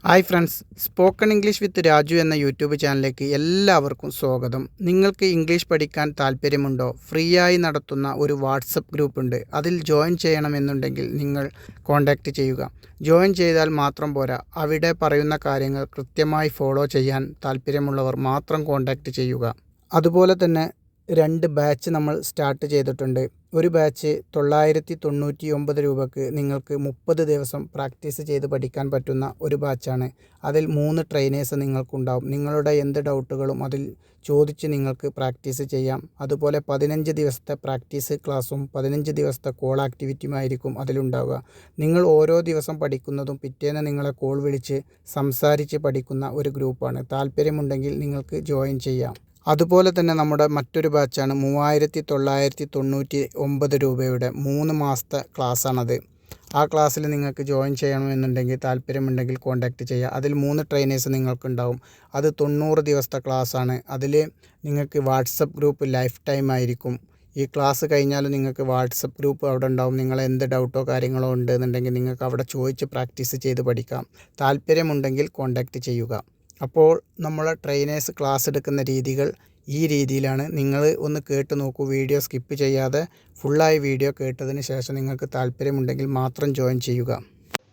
Hi friends spoken English with Raju എന്ന YouTube ചാനലിലേക്ക് എല്ലാവർക്കും സ്വാഗതം. നിങ്ങൾക്ക് ഇംഗ്ലീഷ് പഠിക്കാൻ താല്പര്യമുണ്ടോ? ഫ്രീ ആയി നടത്തുന്ന ഒരു വാട്സപ്പ് ഗ്രൂപ്പ് ഉണ്ട്. അതിൽ ജോയിൻ ചെയ്യണമെന്നുണ്ടെങ്കിൽ നിങ്ങൾ കോൺടാക്റ്റ് ചെയ്യുക. ജോയിൻ ചെയ്താൽ മാത്രം പോരാ. അവിടെ പറയുന്ന കാര്യങ്ങൾ കൃത്യമായി ഫോളോ ചെയ്യാൻ താല്പര്യമുള്ളവർ മാത്രം കോൺടാക്റ്റ് ചെയ്യുക. അതുപോലെ തന്നെ രണ്ട് ബാച്ച് നമ്മൾ സ്റ്റാർട്ട് ചെയ്തിട്ടുണ്ട്. ഒരു ബാച്ച് തൊള്ളായിരത്തി തൊണ്ണൂറ്റി ഒമ്പത് രൂപക്ക് നിങ്ങൾക്ക് മുപ്പത് ദിവസം പ്രാക്ടീസ് ചെയ്ത് പഠിക്കാൻ പറ്റുന്ന ഒരു ബാച്ചാണ്. അതിൽ മൂന്ന് ട്രെയിനേഴ്സ് നിങ്ങൾക്കുണ്ടാവും. നിങ്ങളുടെ എന്ത് ഡൗട്ടുകളും അതിൽ ചോദിച്ച് നിങ്ങൾക്ക് പ്രാക്ടീസ് ചെയ്യാം. അതുപോലെ പതിനഞ്ച് ദിവസത്തെ പ്രാക്ടീസ് ക്ലാസ്സും പതിനഞ്ച് ദിവസത്തെ കോൾ ആക്ടിവിറ്റിയും ആക്ടിവിറ്റിയുമായിരിക്കും അതിലുണ്ടാവുക. നിങ്ങൾ ഓരോ ദിവസം പഠിക്കുന്നതും പിറ്റേന്ന് നിങ്ങളെ കോൾ വിളിച്ച് സംസാരിച്ച് പഠിക്കുന്ന ഒരു ഗ്രൂപ്പാണ്. താല്പര്യമുണ്ടെങ്കിൽ നിങ്ങൾക്ക് ജോയിൻ ചെയ്യാം. അതുപോലെ തന്നെ നമ്മുടെ മറ്റൊരു ബാച്ചാണ് മൂവായിരത്തി തൊള്ളായിരത്തി തൊണ്ണൂറ്റി ഒമ്പത് രൂപയുടെ മൂന്ന് മാസത്തെ ക്ലാസ്സാണത്. ആ ക്ലാസ്സിൽ നിങ്ങൾക്ക് ജോയിൻ ചെയ്യണമെന്നുണ്ടെങ്കിൽ താല്പര്യമുണ്ടെങ്കിൽ കോൺടാക്റ്റ് ചെയ്യുക. അതിൽ മൂന്ന് ട്രെയിനേഴ്സ് നിങ്ങൾക്കുണ്ടാവും. അത് തൊണ്ണൂറ് ദിവസത്തെ ക്ലാസ്സാണ്. അതിൽ നിങ്ങൾക്ക് വാട്സപ്പ് ഗ്രൂപ്പ് ലൈഫ് ടൈം ആയിരിക്കും. ഈ ക്ലാസ് കഴിഞ്ഞാൽ നിങ്ങൾക്ക് വാട്സപ്പ് ഗ്രൂപ്പ് അവിടെ ഉണ്ടാവും. നിങ്ങൾ എന്ത് ഡൗട്ടോ കാര്യങ്ങളോ ഉണ്ടെന്നുണ്ടെങ്കിൽ നിങ്ങൾക്ക് അവിടെ ചോദിച്ച് പ്രാക്ടീസ് ചെയ്ത് പഠിക്കാം. താല്പര്യമുണ്ടെങ്കിൽ കോൺടാക്റ്റ് ചെയ്യുക. അപ്പോൾ നമ്മൾ ട്രെയിനേഴ്സ് ക്ലാസ് എടുക്കുന്ന രീതികൾ ഈ രീതിയിലാണ്. നിങ്ങൾ ഒന്ന് കേട്ട് നോക്കൂ വീഡിയോ സ്കിപ്പ് ചെയ്യാതെ ഫുള്ളായി വീഡിയോ കേട്ടതിന് ശേഷം നിങ്ങൾക്ക് താല്പര്യമുണ്ടെങ്കിൽ മാത്രം ജോയിൻ ചെയ്യുക.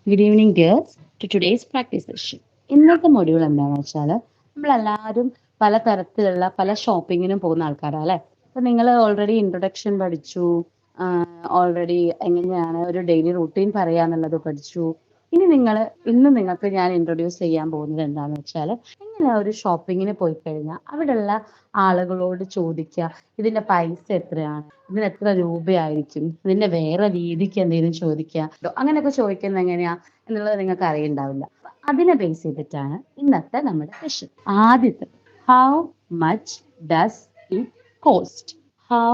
Good evening girls to today's practice session ഇന്നത്തെ മൊഡ്യൂൾ എന്താണെന്ന് വെച്ചാൽ നമ്മളെല്ലാവരും പല തരത്തിലുള്ള പല ഷോപ്പിങ്ങിനും പോകുന്ന ആൾക്കാരാണ് അല്ലേ? അപ്പം നിങ്ങൾ ഓൾറെഡി ഇൻട്രൊഡക്ഷൻ പഠിച്ചു ഓൾറെഡി എങ്ങനെയാണ് ഒരു ഡെയിലി റൂട്ടീൻ പറയാന്നുള്ളത് പഠിച്ചു ഇനി നിങ്ങൾ ഇന്ന് നിങ്ങൾക്ക് ഞാൻ ഇൻട്രൊഡ്യൂസ് ചെയ്യാൻ പോകുന്നത് എന്താണെന്ന് വെച്ചാൽ ഇങ്ങനെ ഒരു ഷോപ്പിങ്ങിന് പോയി കഴിഞ്ഞാൽ അവിടെയുള്ള ആളുകളോട് ചോദിക്കുക ഇതിന്റെ പൈസ എത്രയാണ് ഇതിന് എത്ര രൂപയായിരിക്കും ഇതിന്റെ വേറെ രീതിക്ക് എന്തെങ്കിലും ചോദിക്കുക അങ്ങനെയൊക്കെ ചോദിക്കുന്നത് എങ്ങനെയാ എന്നുള്ളത് നിങ്ങൾക്ക് അറിയണ്ടാവില്ല. അതിനെ ബേസ് ചെയ്തിട്ടാണ് ഇന്നത്തെ നമ്മുടെ സെഷൻ ആദ്യത്തെ how much does it cost how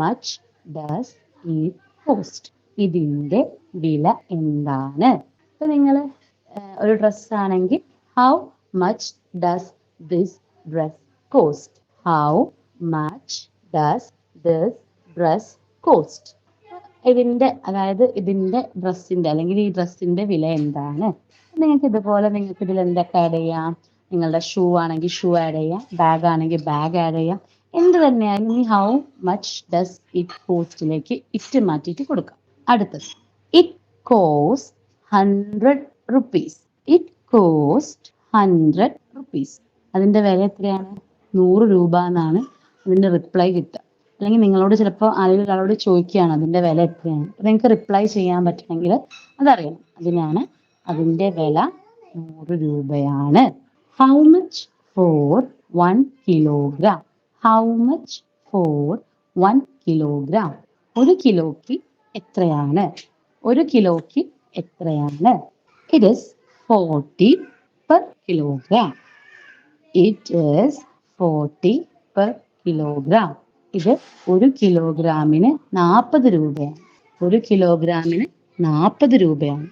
much does it cost ഇതിന്റെ വില എന്താണ്? ഇപ്പൊ നിങ്ങൾ ഒരു ഡ്രസ് ആണെങ്കിൽ how much does this dress cost how much does this dress cost ഇതിന്റെ അതായത് ഇതിന്റെ ഡ്രസ്സിന്റെ അല്ലെങ്കിൽ ഈ ഡ്രസ്സിന്റെ വില എന്താണ്? നിങ്ങൾക്ക് ഇതുപോലെ നിങ്ങൾക്ക് ഇതിൽ എന്തൊക്കെ ആഡ് ചെയ്യാം? നിങ്ങളുടെ ഷൂ ആണെങ്കിൽ ഷൂ ആഡ് ചെയ്യാം. ബാഗ് ആണെങ്കിൽ ബാഗ് ആഡ് ചെയ്യാം. എന്ത് തന്നെയായാലും ഈ ഹൗ മച്ച് ഡസ് ഇറ്റ് കോസ്റ്റിലേക്ക് ഇറ്റ് മാറ്റിയിട്ട് കൊടുക്കാം. അടുത്തത് it cost hundred rupees it cost hundred rupees അതിന്റെ വില എത്രയാണ്? നൂറ് രൂപ എന്നാണ് അതിന്റെ റിപ്ലൈ കിട്ടുക. അല്ലെങ്കിൽ നിങ്ങളോട് ചിലപ്പോൾ ആരെങ്കിലും ഒരാളോട് ചോദിക്കുകയാണ് അതിന്റെ വില എത്രയാണ്? അപ്പം നിങ്ങൾക്ക് റിപ്ലൈ ചെയ്യാൻ പറ്റണമെങ്കിൽ അതറിയണം. അതിനാണ് അതിന്റെ വില നൂറ് രൂപയാണ്. How much for one kilogram how much for one kilogram ഒരു കിലോയ്ക്ക് എത്രയാണ്? ഒരു കിലോയ്ക്ക് എത്രയാണ്? It is forty per kilogram it is forty per kilogram ഇത് ഒരു കിലോഗ്രാമിന് നാൽപ്പത് രൂപയാണ്. ഒരു കിലോഗ്രാമിന് നാൽപ്പത് രൂപയാണ്.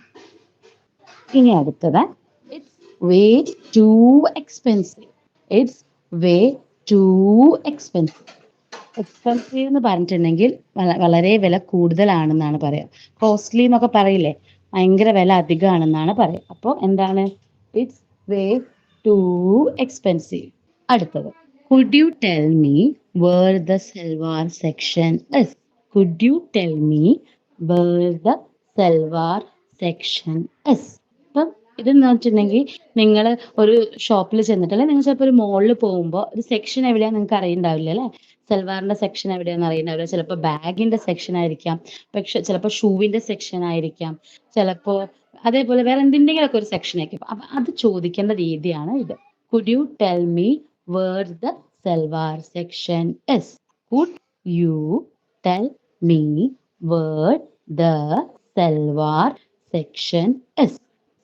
ഇനി അടുത്തത്. It's way too expensive it's way too expensive expensive എന്ന് പറഞ്ഞിട്ടുണ്ടെങ്കിൽ വള- വളരെ വില കൂടുതലാണെന്നാണ് പറയുക. കോസ്റ്റ്ലി എന്നൊക്കെ പറയില്ലേ? ഭയങ്കര വില അധികമാണെന്നാണ് പറയുക. അപ്പോൾ എന്താണ്? ഇറ്റ്സ് വേ ടു എക്സ്പെൻസീവ് അടുത്തത്. Could you tell me where the salwar section is could you tell me where the salwar section is ഇപ്പം ഇതെന്ന് വെച്ചിട്ടുണ്ടെങ്കിൽ നിങ്ങൾ ഒരു ഷോപ്പിൽ ചെന്നിട്ട് അല്ലെങ്കിൽ നിങ്ങൾ ചിലപ്പോൾ ഒരു മോളിൽ പോകുമ്പോൾ ഒരു സെക്ഷൻ എവിടെയാണെന്ന് നിങ്ങൾക്ക് അറിയണ്ടാവില്ല അല്ലേ? സൽവാറിന്റെ സെക്ഷൻ എവിടെയാണെന്ന് അറിയണ്ടാവില്ല ചിലപ്പോൾ ബാഗിന്റെ സെക്ഷൻ ആയിരിക്കാം. പക്ഷെ ചിലപ്പോൾ ഷൂവിന്റെ സെക്ഷൻ ആയിരിക്കാം. ചിലപ്പോൾ അതേപോലെ വേറെ എന്തിന്റെങ്കിലൊക്കെ ഒരു സെക്ഷൻ ആയിരിക്കും. അപ്പൊ അത് ചോദിക്കേണ്ട രീതിയാണ് ഇത്. Could you tell me where the salwar section is could you tell me where the salwar section is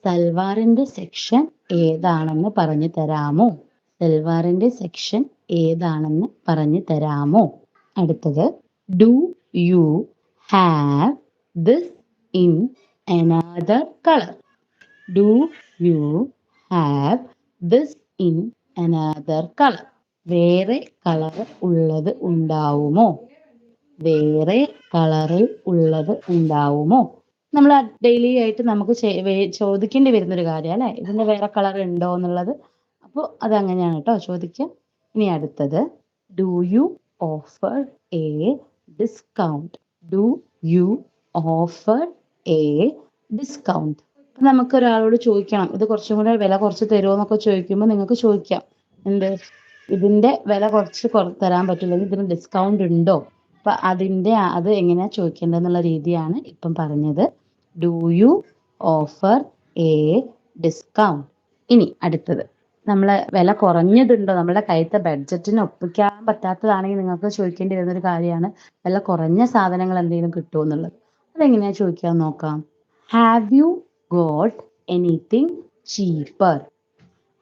സൽവാറിന്റെ section ഏതാണെന്ന് പറഞ്ഞു തരാമോ? സൽവാറിന്റെ സെക്ഷൻ ഏതാണെന്ന് പറഞ്ഞു തരാമോ? അടുത്തത് do you have this in another colour do you have this in another colour വേറെ colour ഉള്ളത് ഉണ്ടാവുമോ? വേറെ കളറിൽ ഉള്ളത് ഉണ്ടാവുമോ? നമ്മൾ ഡെയിലി ആയിട്ട് നമുക്ക് ചോദിക്കേണ്ടി വരുന്ന ഒരു കാര്യം അല്ലേ? ഇതിന്റെ വേറെ കളർ ഉണ്ടോ എന്നുള്ളത്. അപ്പോൾ അതങ്ങനെയാണ് കേട്ടോ ചോദിക്കുക. ഇനി അടുത്തത് do you offer a discount do you offer a discount നമുക്ക് ഒരാളോട് ചോദിക്കണം ഇത് കുറച്ചും കൂടെ വില കുറച്ച് തരുമോ എന്നൊക്കെ ചോദിക്കുമ്പോൾ നിങ്ങൾക്ക് ചോദിക്കാം. എന്ത്? ഇതിന്റെ വില കുറച്ച് കുറ തരാൻ പറ്റില്ലെങ്കിൽ ഇതിന് ഡിസ്കൗണ്ട് ഉണ്ടോ? അപ്പൊ അതിന്റെ അത് എങ്ങനെയാ ചോദിക്കേണ്ടതെന്നുള്ള രീതിയാണ് ഇപ്പം പറഞ്ഞത്. Do you offer a discount ഇനി അടുത്തത്. നമ്മളെ വില കുറഞ്ഞതുണ്ടോ? നമ്മുടെ കയ്യത്തെ ബഡ്ജറ്റിന് ഒപ്പിക്കാൻ പറ്റാത്തതാണെങ്കിൽ നിങ്ങൾക്ക് ചോദിക്കേണ്ടി വരുന്ന ഒരു കാര്യമാണ്. വില കുറഞ്ഞ സാധനങ്ങൾ എന്തെങ്കിലും കിട്ടുമോ എന്നുള്ളത്. അതെങ്ങനെയാ ചോദിക്കാൻ നോക്കാം. Have you got anything cheaper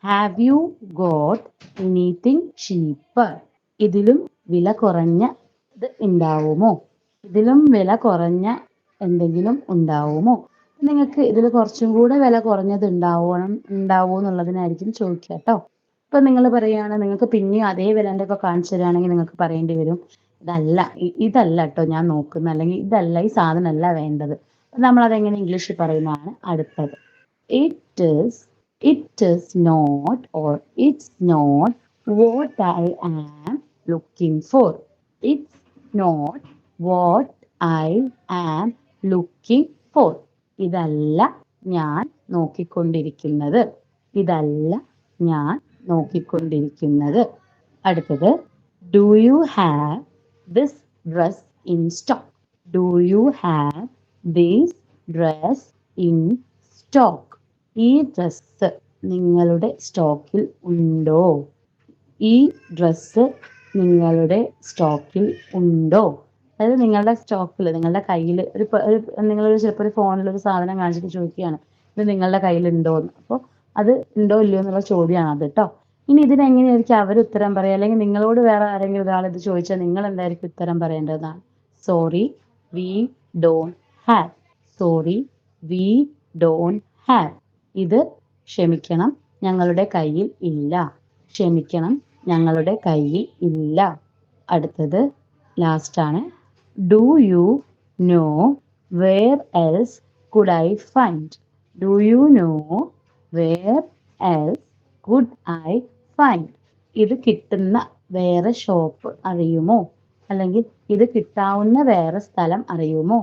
have you got anything cheaper ഇതിലും വില കുറഞ്ഞ ഇത് ഉണ്ടാവുമോ? ഇതിലും വില കുറഞ്ഞ എന്തെങ്കിലും ഉണ്ടാവുമോ? നിങ്ങൾക്ക് ഇതിൽ കുറച്ചും കൂടെ വില കുറഞ്ഞത് ഉണ്ടാവണം ഉണ്ടാവുമോ എന്നുള്ളതിനായിരിക്കും ചോദിക്കുക കേട്ടോ. ഇപ്പൊ നിങ്ങൾ പറയുകയാണ് നിങ്ങൾക്ക് പിന്നെയും അതേ വിലന്റെ ഒക്കെ കാണിച്ചു തരികയാണെങ്കിൽ നിങ്ങൾക്ക് പറയേണ്ടി വരും. ഇതല്ല ഇതല്ല കേട്ടോ ഞാൻ നോക്കുന്നത്. അല്ലെങ്കിൽ ഇതല്ല ഈ സാധനം അല്ല വേണ്ടത്. നമ്മൾ അതെങ്ങനെ ഇംഗ്ലീഷിൽ പറയുന്നതാണ് അടുത്തത്. It is it is not or it's not what I am looking for it's not what I am looking for ഇതല്ല ഞാൻ നോക്കിക്കൊണ്ടിരിക്കുന്നത്. ഇതല്ല ഞാൻ നോക്കിക്കൊണ്ടിരിക്കുന്നത്. അടുത്തത് do you have this dress in stock do you have this dress in stock ഈ dress നിങ്ങളുടെ സ്റ്റോക്കിൽ ഉണ്ടോ? ഈ ഡ്രസ്സ് നിങ്ങളുടെ സ്റ്റോക്കിൽ ഉണ്ടോ? അതായത് നിങ്ങളുടെ സ്റ്റോക്കിൽ നിങ്ങളുടെ കയ്യിൽ ഒരു നിങ്ങളൊരു ചിലപ്പോൾ ഒരു ഫോണിൽ ഒരു സാധനം കാണിച്ചിട്ട് ചോദിക്കുകയാണ് ഇത് നിങ്ങളുടെ കയ്യിൽ ഉണ്ടോ എന്ന് അപ്പോൾ അത് ഉണ്ടോ ഇല്ലയോ എന്നുള്ള ചോദ്യമാണ് അത് കേട്ടോ ഇനി ഇതിനെങ്ങനെയായിരിക്കും അവർ ഉത്തരം പറയുക അല്ലെങ്കിൽ നിങ്ങളോട് വേറെ ആരെങ്കിലും ഒരാൾ ഇത് ചോദിച്ചാൽ നിങ്ങൾ എന്തായിരിക്കും ഉത്തരം പറയേണ്ടതാണ് sorry we don't have sorry we don't have ഇത് ക്ഷമിക്കണം ഞങ്ങളുടെ കയ്യിൽ ഇല്ല. ക്ഷമിക്കണം ഞങ്ങളുടെ കയ്യിൽ ഇല്ല. അടുത്തത് last do you know where else could I find do you know where else could I find ഇത് കിട്ടുന്ന വേറെ ഷോപ്പ് അറിയുമോ? അല്ലെങ്കിൽ ഇത് കിട്ടാവുന്ന വേറെ സ്ഥലം അറിയുമോ?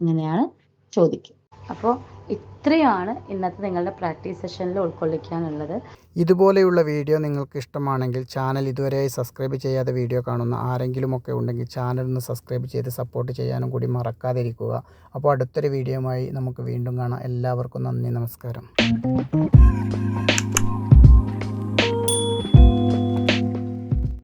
അങ്ങനെയാണ് ചോദിക്കുക. അപ്പോൾ ഇത്രയാണ് ഇന്നത്തെ നിങ്ങളുടെ പ്രാക്ടീസ് സെഷനിൽ ഉൾക്കൊള്ളിക്കാനുള്ളത്. ഇതുപോലെയുള്ള വീഡിയോ നിങ്ങൾക്ക് ഇഷ്ടമാണെങ്കിൽ ചാനൽ ഇതുവരെയായി സബ്സ്ക്രൈബ് ചെയ്യാതെ വീഡിയോ കാണുന്ന ആരെങ്കിലും ഒക്കെ ഉണ്ടെങ്കിൽ ചാനൽ ഒന്ന് സബ്സ്ക്രൈബ് ചെയ്ത് സപ്പോർട്ട് ചെയ്യാനും കൂടി മറക്കാതിരിക്കുക. അപ്പോൾ അടുത്തൊരു വീഡിയോയുമായി നമുക്ക് വീണ്ടും കാണാം. എല്ലാവർക്കും നന്ദി നമസ്കാരം.